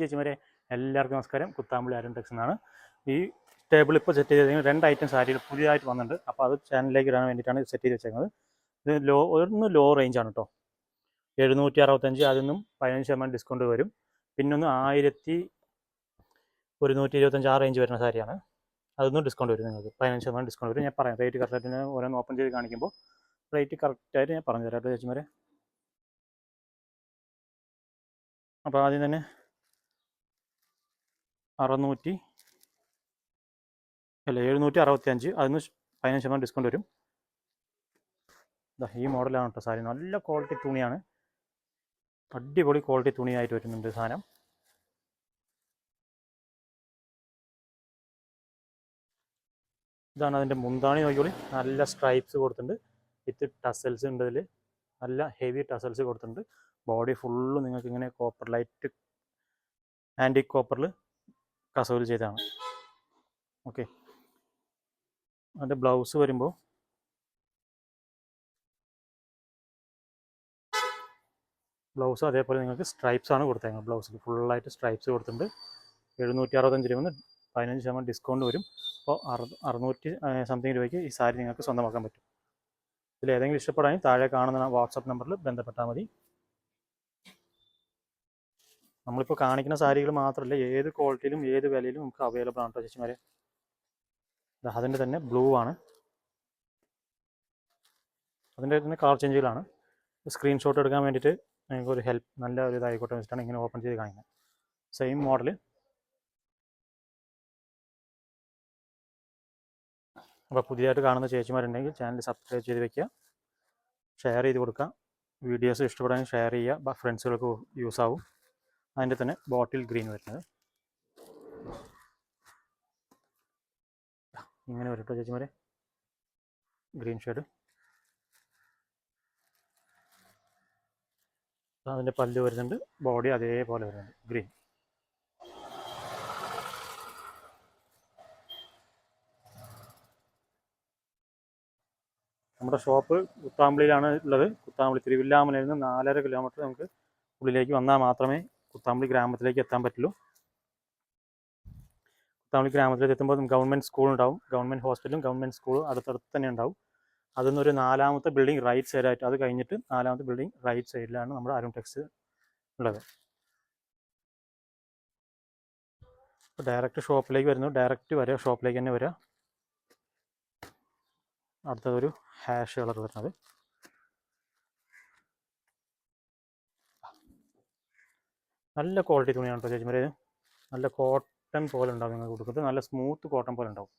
ചേച്ചിമാരെ എല്ലാവർക്കും നമസ്കാരം. കുത്താമ്പുള്ളി ആരും ടെക്സ് എന്നാണ്. ഈ ടേബിൾ ഇപ്പോൾ സെറ്റ് ചെയ്ത് രണ്ട് ഐറ്റം സാരികൾ പുതിയതായിട്ട് വന്നിട്ടുണ്ട്. അപ്പോൾ അത് ചാനലിലേക്ക് ഇടാൻ വേണ്ടിയിട്ടാണ് സെറ്റ് ചെയ്ത് വെച്ചേക്കുന്നത്. ഇത് ലോ ഒന്ന് ലോ റേഞ്ച് ആണ് കേട്ടോ. എഴുന്നൂറ്റി അറുപത്തഞ്ച് അതിൽ നിന്നും പതിനഞ്ച് ശതമാനം ഡിസ്കൗണ്ട് വരും. പിന്നൊന്ന് ആയിരത്തി ഒരുന്നൂറ്റി ഇരുപത്തഞ്ച് ആ റേഞ്ച് വരുന്ന സാരിയാണ് അതൊന്നും ഡിസ്കൗണ്ട് വരും നിങ്ങൾക്ക്. പതിനഞ്ച് ശതമാനം ഡിസ്കൗണ്ട് വരും. ഞാൻ പറയാം. റേറ്റ് കറക്റ്റായിട്ട് ഓരോന്ന് ഓപ്പൺ ചെയ്ത് കാണിക്കുമ്പോൾ റേറ്റ് കറക്റ്റായിട്ട് ഞാൻ പറഞ്ഞു തരാം ചേച്ചിമാരെ. അപ്പോൾ ആദ്യം തന്നെ അറുന്നൂറ്റി അല്ല എഴുന്നൂറ്റി അറുപത്തി അഞ്ച് അതിന് പതിനഞ്ച് ശതമാനം ഡിസ്കൗണ്ട് വരും. ഈ മോഡലാണ് കേട്ടോ സാരി. നല്ല ക്വാളിറ്റി തുണിയാണ്. അടിപൊളി ക്വാളിറ്റി തുണിയായിട്ട് വരുന്നുണ്ട് സാധനം. ഇതാണ് അതിന്റെ മുന്താണി നോക്കിയോളി നല്ല സ്ട്രൈപ്സ് കൊടുത്തിട്ടുണ്ട്. വിത്ത് ടസൽസ് ഉണ്ട് ഇതിൽ നല്ല ഹെവി ടസൽസ് കൊടുത്തിട്ടുണ്ട്. ബോഡി ഫുള്ള് നിങ്ങൾക്ക് ഇങ്ങനെ കോപ്പർ ലൈറ്റ് ആന്റി കോപ്പറിൽ കസോൽ ചെയ്തതാണ്. ഓക്കെ. അതിന്റെ ബ്ലൗസ് വരുമ്പോൾ ബ്ലൗസ് അതേപോലെ നിങ്ങൾക്ക് സ്ട്രൈപ്സ് ആണ് കൊടുത്തേക്കുന്നത്. ബ്ലൗസിൽ ഫുള്ളായിട്ട് സ്ട്രൈപ്സ് കൊടുത്തിട്ടുണ്ട്. എഴുന്നൂറ്റി അറുപത്തഞ്ച് രൂപ പതിനഞ്ച് ശതമാനം ഡിസ്കൗണ്ട് വരും. അപ്പോൾ അറു അറുന്നൂറ്റി സംതിങ് രൂപയ്ക്ക് ഈ സാരി നിങ്ങൾക്ക് സ്വന്തമാക്കാൻ പറ്റും. ഇതിൽ ഏതെങ്കിലും ഇഷ്ടപ്പെടാൻ താഴെ കാണുന്ന വാട്സപ്പ് നമ്പറിൽ ബന്ധപ്പെട്ടാൽ മതി. നമ്മളിപ്പോൾ കാണിക്കുന്ന സാരികൾ മാത്രമല്ല ഏത് ക്വാളിറ്റിയിലും ഏത് വിലയിലും നമുക്ക് അവൈലബിൾ ആണ് കേട്ടോ ചേച്ചിമാരെ. അതിന്റെ തന്നെ ബ്ലൂ ആണ്. അതിന്റെ തന്നെ കളർ ചേഞ്ചുകളാണ് സ്ക്രീൻഷോട്ട് എടുക്കാൻ വേണ്ടിയിട്ട് നിങ്ങൾക്ക് ഒരു ഹെൽപ്പ് നല്ല ഒരു ഇതായിക്കോട്ടെ വെച്ചിട്ടാണ് ഇങ്ങനെ ഓപ്പൺ ചെയ്ത് കാണിക്കുന്നത്. സെയിം മോഡൽ അപ്പോൾ പുതിയതായിട്ട് കാണുന്ന ചേച്ചിമാരുണ്ടെങ്കിൽ ചാനൽ സബ്സ്ക്രൈബ് ചെയ്ത് വെക്കുക. ഷെയർ ചെയ്ത് കൊടുക്കുക. വീഡിയോസ് ഇഷ്ടപ്പെടാൻ ഷെയർ ചെയ്യുക. ഫ്രണ്ട്സുകൾക്ക് യൂസ് ആവും. അതിന്റെ തന്നെ ബോട്ടിൽ ഗ്രീൻ വരുന്നത്. ഇങ്ങനെ വരും കേട്ടോ ചേച്ചിമാരെ ഗ്രീൻ ഷെയ്ഡ് അതിന്റെ പല്ല് വരുന്നുണ്ട്. ബോഡി അതേപോലെ വരുന്നുണ്ട്. ഗ്രീൻ നമ്മുടെ ഷോപ്പ് കുത്താമ്പിളിയിലാണ് ഉള്ളത്. കുത്താമ്പിളി തിരുവില്ലാമലയിൽ നിന്ന് നാലര കിലോമീറ്റർ നമുക്ക് ഉള്ളിലേക്ക് വന്നാൽ മാത്രമേ കുത്താമ്പളി ഗ്രാമത്തിലേക്ക് എത്താൻ പറ്റുള്ളൂ കുത്താമ്പളി ഗ്രാമത്തിലേക്ക് എത്തുമ്പോൾ ഗവൺമെന്റ് സ്കൂൾ ഉണ്ടാവും. ഗവൺമെന്റ് ഹോസ്പിറ്റലും ഗവൺമെന്റ് സ്കൂളും അടുത്തടുത്ത് തന്നെ ഉണ്ടാവും. അതിൽ നിന്നൊരു നാലാമത്തെ ബിൽഡിംഗ് റൈറ്റ് സൈഡായിട്ട് അത് കഴിഞ്ഞിട്ട് നാലാമത്തെ ബിൽഡിംഗ് റൈറ്റ് സൈഡിലാണ് നമ്മുടെ അരുൺ ടെക്സ് ഉള്ളത്. ഡയറക്റ്റ് ഷോപ്പിലേക്ക് വരുന്നു. ഡയറക്റ്റ് വരിക ഷോപ്പിലേക്ക് തന്നെ വരിക അടുത്തതൊരു ഹാഷ് കളർ വരുന്നത്. നല്ല ക്വാളിറ്റി തുണിയാണ് കേട്ടോ ചേച്ചിമാരെ. നല്ല കോട്ടൺ പോലെ ഉണ്ടാവും നിങ്ങൾ കൊടുക്കുന്നത്. നല്ല സ്മൂത്ത് കോട്ടൺ പോലെ ഉണ്ടാവും.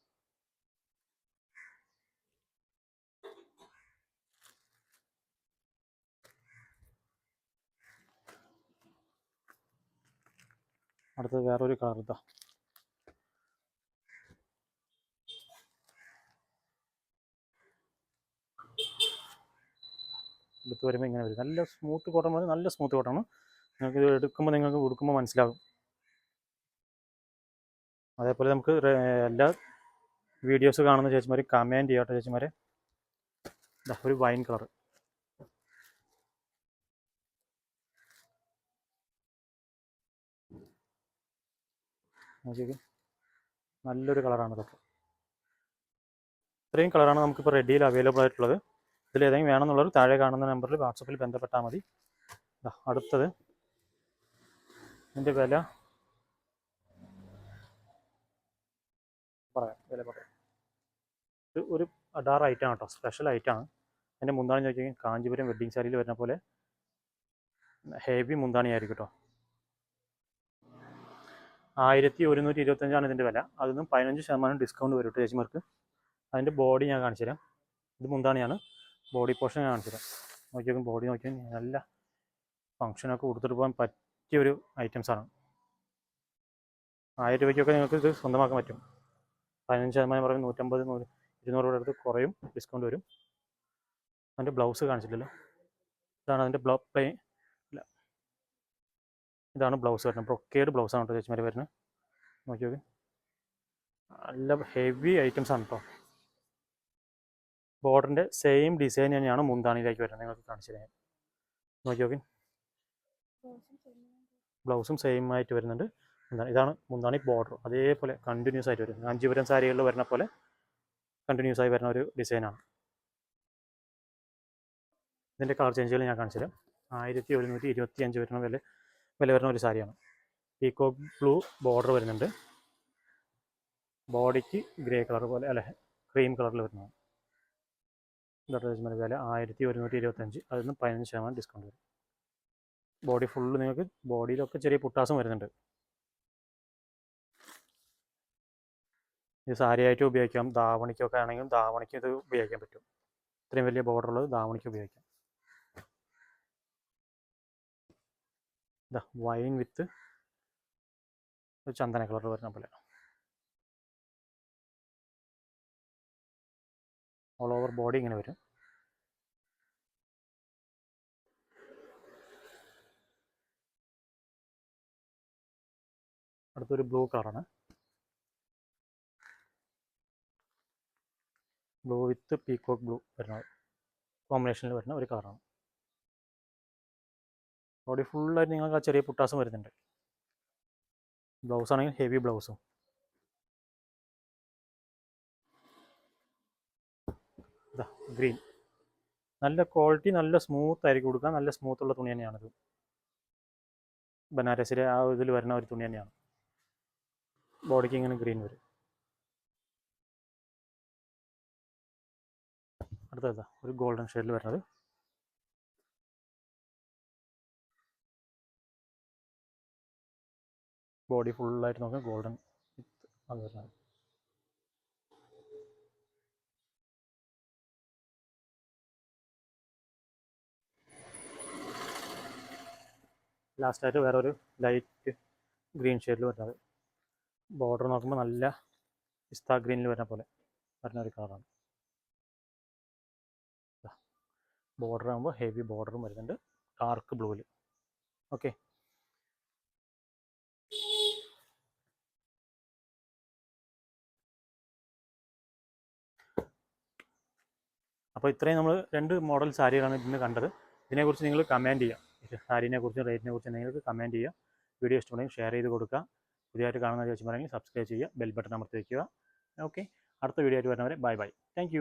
അടുത്തത് വേറൊരു കളർ ഇതാ. എടുത്ത് വരുമ്പോൾ ഇങ്ങനെ വരും. നല്ല സ്മൂത്ത് കോട്ടൺ പോലെ നല്ല സ്മൂത്ത് കോട്ടൺ നിങ്ങൾക്ക് ഇത് എടുക്കുമ്പോൾ നിങ്ങൾക്ക് കൊടുക്കുമ്പോൾ മനസ്സിലാകും. അതേപോലെ നമുക്ക് എല്ലാ വീഡിയോസ് കാണുന്ന ചേച്ചിമാർ കമന്റ് ചെയ്യാട്ടോ ചേച്ചിമാരെ. ഒരു വൈൻ കളർ. നല്ലൊരു കളറാണ് ഇതൊക്കെ. ഇത്രയും കളറാണ് നമുക്കിപ്പോൾ റെഡിയിൽ അവൈലബിൾ ആയിട്ടുള്ളത്. ഇതിൽ ഏതെങ്കിലും വേണമെന്നുള്ളവർ താഴെ കാണുന്ന നമ്പറിൽ വാട്സപ്പിൽ ബന്ധപ്പെട്ടാൽ മതി. അടുത്തത്. ഇതിന്റെ വില? പറയാം വില പറയാം. ഒരു അഡാർ ഐറ്റം കേട്ടോ സ്പെഷ്യൽ ഐറ്റമാണ് എന്റെ മുന്താണി ചോദിച്ചാൽ കാഞ്ചീപുരം വെഡ്ഡിങ് സാരിയിൽ വരുന്ന പോലെ ഹെവി മുന്താണി ആയിരിക്കും കേട്ടോ. ആയിരത്തി ഒരുന്നൂറ്റി ഇരുപത്തഞ്ചാണ് ഇതിന്റെ വില. അതിൽ പതിനഞ്ച് ശതമാനം ഡിസ്കൗണ്ട് വരും ചേച്ചിമാർക്ക്. അതിന്റെ ബോഡി ഞാൻ കാണിച്ചു തരാം. ഇത് മുന്താണിയാണ്. ബോഡി പോർഷൻ ഞാൻ കാണിച്ചു തരാം. ബോഡി നോക്കി നല്ല ഫങ്ഷനൊക്കെ കൊടുത്തിട്ട് പോകാൻ പറ്റിയ ഒരു ഐറ്റംസാണ്. ആയിരം രൂപയ്ക്കൊക്കെ നിങ്ങൾക്ക് ഇത് സ്വന്തമാക്കാൻ പറ്റും. പതിനഞ്ച് ശതമാനം പറയും നൂറ്റമ്പത് നൂറ് ഇരുന്നൂറ് രൂപയുടെ അടുത്ത് കുറയും ഡിസ്കൗണ്ട് വരും. അതിന്റെ ബ്ലൗസ് കാണിച്ചില്ലല്ലോ ഇതാണ് അതിന്റെ ബ്ലൗ പ്ലെയിൻ ഇല്ല ഇതാണ് ബ്ലൗസ് വരുന്നത്. ബ്രൊക്കേഡ് ബ്ലൗസാണ് കേട്ടോ ചേച്ചിമാർ വരുന്നത്. നോക്കി നോക്കി. നല്ല ഹെവി ഐറ്റംസ് ആണ് കേട്ടോ ബോർഡറിന്റെ സെയിം ഡിസൈൻ തന്നെയാണ് മുന്താണിയിലേക്ക് വരുന്നത്. നിങ്ങൾക്ക് കാണിച്ചു തരാൻ നോക്കി നോക്കി. ബ്ലൗസും സെയിം ആയിട്ട് വരുന്നുണ്ട്. എന്താണ്? ഇതാണ് മുന്താണി ബോർഡർ അതേപോലെ കണ്ടിന്യൂസ് ആയിട്ട് വരും കാഞ്ചീപുരം സാരികളിൽ വരുന്ന പോലെ കണ്ടിന്യൂസ് ആയി വരുന്ന ഒരു ഡിസൈനാണ് ഇതിന്റെ കളർ ചേഞ്ചുകൾ ഞാൻ കാണിച്ചു തരാം. ആയിരത്തി ഒരുന്നൂറ്റി ഇരുപത്തി അഞ്ച് വരുന്ന വില വില വരുന്ന ഒരു സാരിയാണ്. പീക്കോക്ക് ബ്ലൂ ബോർഡർ വരുന്നുണ്ട്. ബോഡിക്ക് ഗ്രേ കളർ പോലെ അല്ലെ ക്രീം കളറിൽ വരുന്നതാണ്. അഡ്വർടൈസ്മെന്റ് വില. ആയിരത്തി ഒരുന്നൂറ്റി ഇരുപത്തഞ്ച് അതിൽ നിന്ന് പതിനഞ്ച് ശതമാനം ഡിസ്കൗണ്ട് വരും. ബോഡി ഫുള്ള് നിങ്ങൾക്ക് ബോഡിയിലൊക്കെ ചെറിയ പുട്ടാസം വരുന്നുണ്ട്. ഇത് സാരിയായിട്ട് ഉപയോഗിക്കാം. ധാവണിക്കൊക്കെ ആണെങ്കിലും ധാവണിക്ക് ഇത് ഉപയോഗിക്കാൻ പറ്റും. ഇത്രയും വലിയ ബോർഡർ ഉള്ളത് ധാവണിക്ക് ഉപയോഗിക്കാം. ഇതാ വൈൻ വിത്ത് ചന്ദന കളർ വരുന്ന പോലെ. ഓൾ ഓവർ ബോഡി ഇങ്ങനെ വരും. അടുത്തൊരു ബ്ലൂ കളറാണ്. ബ്ലൂ വിത്ത് പീക്കോക്ക് ബ്ലൂ വരുന്ന കോമ്പിനേഷനിൽ വരുന്ന ഒരു കളറാണ്. ബോഡി ഫുള്ളായിട്ട് നിങ്ങൾക്ക് ആ ചെറിയ പുട്ടാസും വരുന്നുണ്ട്. ബ്ലൗസ് ആണെങ്കിൽ ഹെവി ബ്ലൗസും. ഇതാ ഗ്രീൻ. നല്ല ക്വാളിറ്റി നല്ല സ്മൂത്ത് ആയിരിക്കും കൊടുക്കുക നല്ല സ്മൂത്തുള്ള തുണി തന്നെയാണിത്. ബനാരസിലെ ആ ഇതിൽ വരുന്ന ഒരു തുണി തന്നെയാണ്. ബോഡിക്ക് ഇങ്ങനെ ഗ്രീൻ വരും. അടുത്തതാ ഒരു ഗോൾഡൻ ഷെയ്ഡിൽ വരുന്നത്. ബോഡി ഫുള്ളായിട്ട് നോക്കാം ഗോൾഡൻ അത് വരുന്നത്. ലാസ്റ്റായിട്ട് വേറെ ഒരു ലൈറ്റ് ഗ്രീൻ ഷെയ്ഡിൽ വരുന്നത്. ബോർഡർ നോക്കുമ്പോൾ നല്ല പിസ്താ ഗ്രീനിൽ വരുന്ന പോലെ വരുന്ന ഒരു കളറാണ് ബോർഡർ ആകുമ്പോൾ ഹെവി ബോർഡറും വരുന്നുണ്ട്. ഡാർക്ക് ബ്ലൂവിൽ ഓക്കെ അപ്പോൾ ഇത്രയും നമ്മൾ രണ്ട് മോഡൽ സാരികളാണ് ഇന്ന് കണ്ടത്. ഇതിനെക്കുറിച്ച് നിങ്ങൾ കമന്റ് ചെയ്യാം. സാരീനെ കുറിച്ചും റേറ്റിനെ കുറിച്ചും നിങ്ങൾക്ക് കമന്റ് ചെയ്യുക വീഡിയോ ഇഷ്ടമുണ്ടെങ്കിൽ ഷെയർ ചെയ്ത് കൊടുക്കുക പുതിയതായിട്ട് കാണുന്ന ചോദിച്ചു പറയുമെങ്കിൽ സബ്സ്ക്രൈബ് ചെയ്യുക ബെൽ ബട്ടൺ അമർത്തി വയ്ക്കുക ഓക്കെ അടുത്ത വീഡിയോ ആയിട്ട് വരുന്നവരെ ബൈ ബൈ താങ്ക്